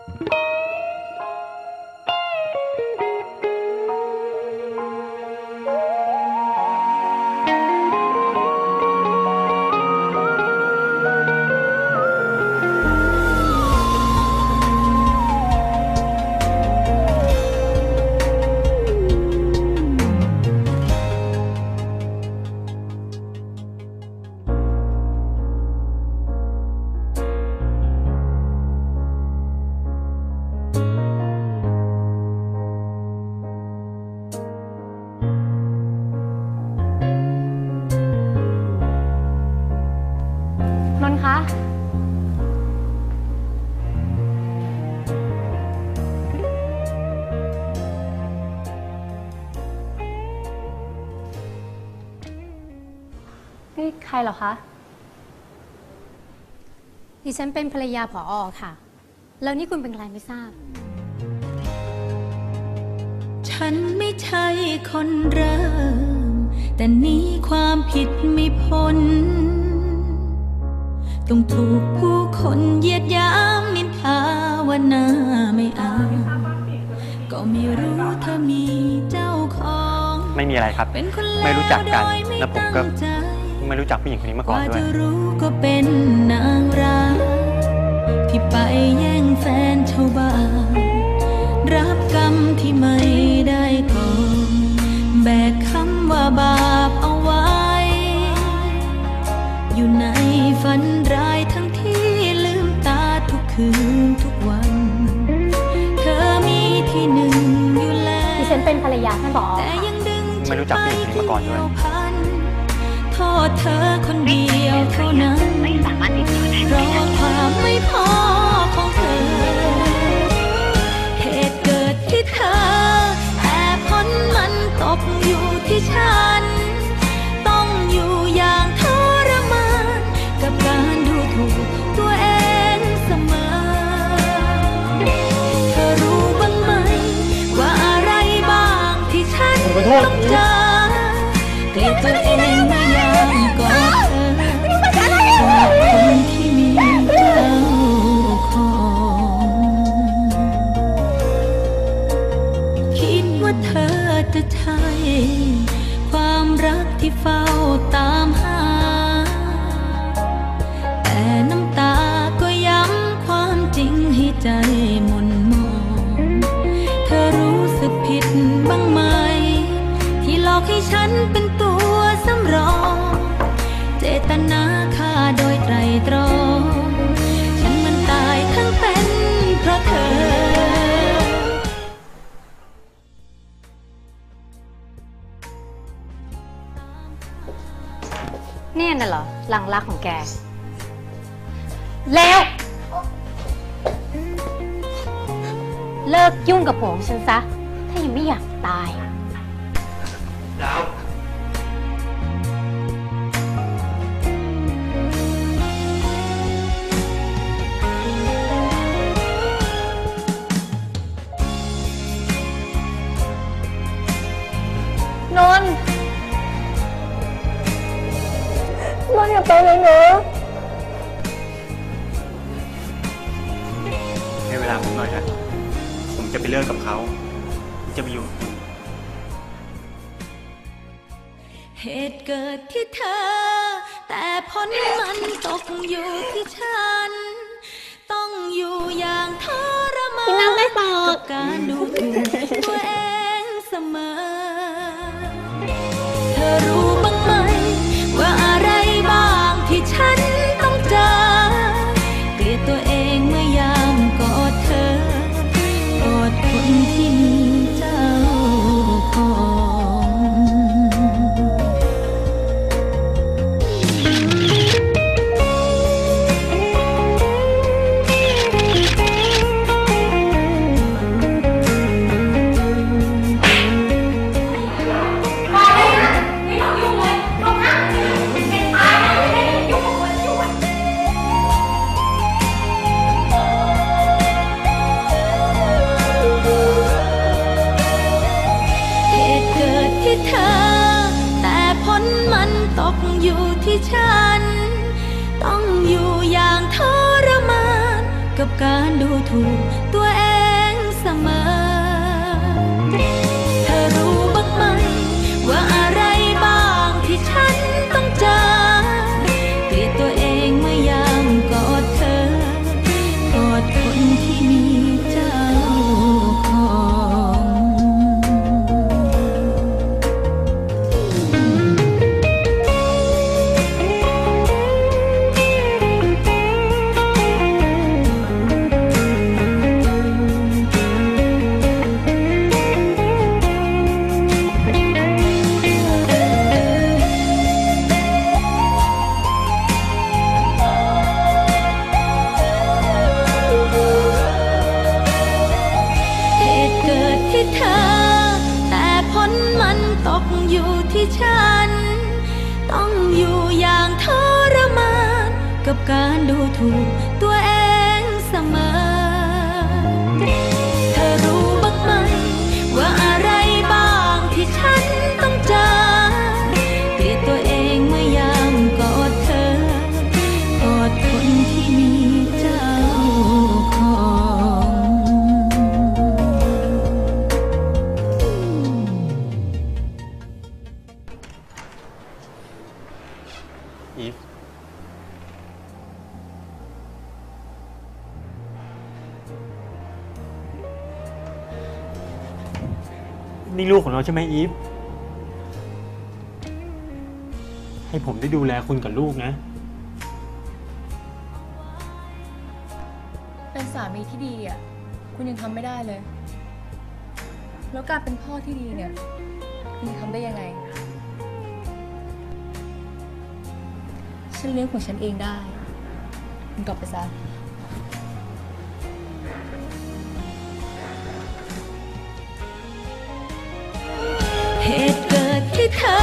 น ครเหรอคะ ดิฉันเป็นภรรยาผออค่ะ แล้วนี่คุณเป็นใครไม่ทราบ ฉันไม่ใช่คนเริ่ม แต่หนี้ความผิดไม่พ้น ต้องถูกผู้คนเหยียดหยามนินทาว่าหน้าไม่เอาก็ไม่รู้เธอมีเจ้าของ ไม่มีอะไรครับเป็นคนไม่รู้จักกันโดยแล้วผมก็ตั้งใจ ไม่รู้จักผู้หญิงคนนี้มาก่อนว่าด้วยจะรู้ก็เป็นนางร้ายที่ไปแย่งแฟนชาวบ้านรับกรรมที่ไม่ได้ก่อแบกคำว่าบาปเอาไว้ อยู่ในฝันร้ายทั้งที่ลืมตาทุกคืนทุกวัน เธอมีที่หนึ่งอยู่แล้วดิฉันเป็นภรรยาท่านผอแต่ยังดึงไม่รู้จักผู้หญิงคนนี้มาก่อนด้วยเที่พันโท ษเธอคนเดียวเท่านั้นรอได้เพราะความไม่พอของเธอ เหตุเกิดที่เธอ แต่ผลมันตกอยู่ที่ฉัน ต้องอยู่อย่างทรมานกับการดูถูกตัวเองเสมอ เธอรู้บ้างไหม ว่าอะไรบ้างที่ฉันต้องเจอ น่ะเหรอหลังรักของแก แล้ว เลิกยุ่งกับผัวของฉันซะ ถ้ายังไม่อยากตาย กกับเขาผมจะไปอยู่กับคุณเหตุเกิดที่เธอ แต่ผลมันตกอยู่ที่ฉัน ต้องอยู่อย่างทรมานกินน้ำได้เปล่ากับการดูถูกตัวเองเสมอ เธอรู้ ที่ฉัน ต้องอยู่อย่างทรมานกกับการดูถูก กอยู่ที่ฉัน ต้องอยู่อย่างทรมาน กับการดูถูกตัวเอง นี่ลูกของเราใช่ไหมอีฟ ให้ผมได้ดูแลคุณกับลูกนะ เป็นสามีที่ดีอะ คุณยังทำไม่ได้เลย แล้วการเป็นพ่อที่ดีเนี่ย คุณจะทำได้ยังไง ฉันเลี้ยงของฉันเองได้ คุณกลับไปซะ เธอ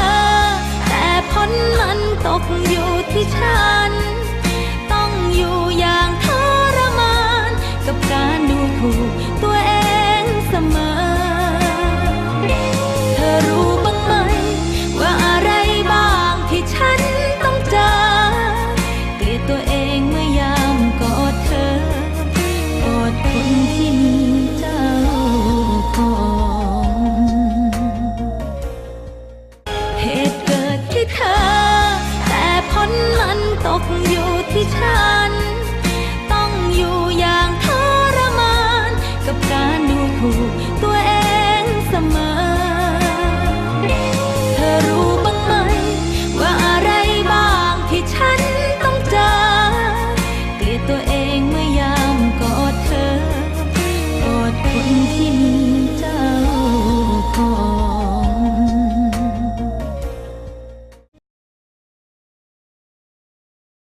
แต่ผลมันตกอยู่ที่ฉัน 一场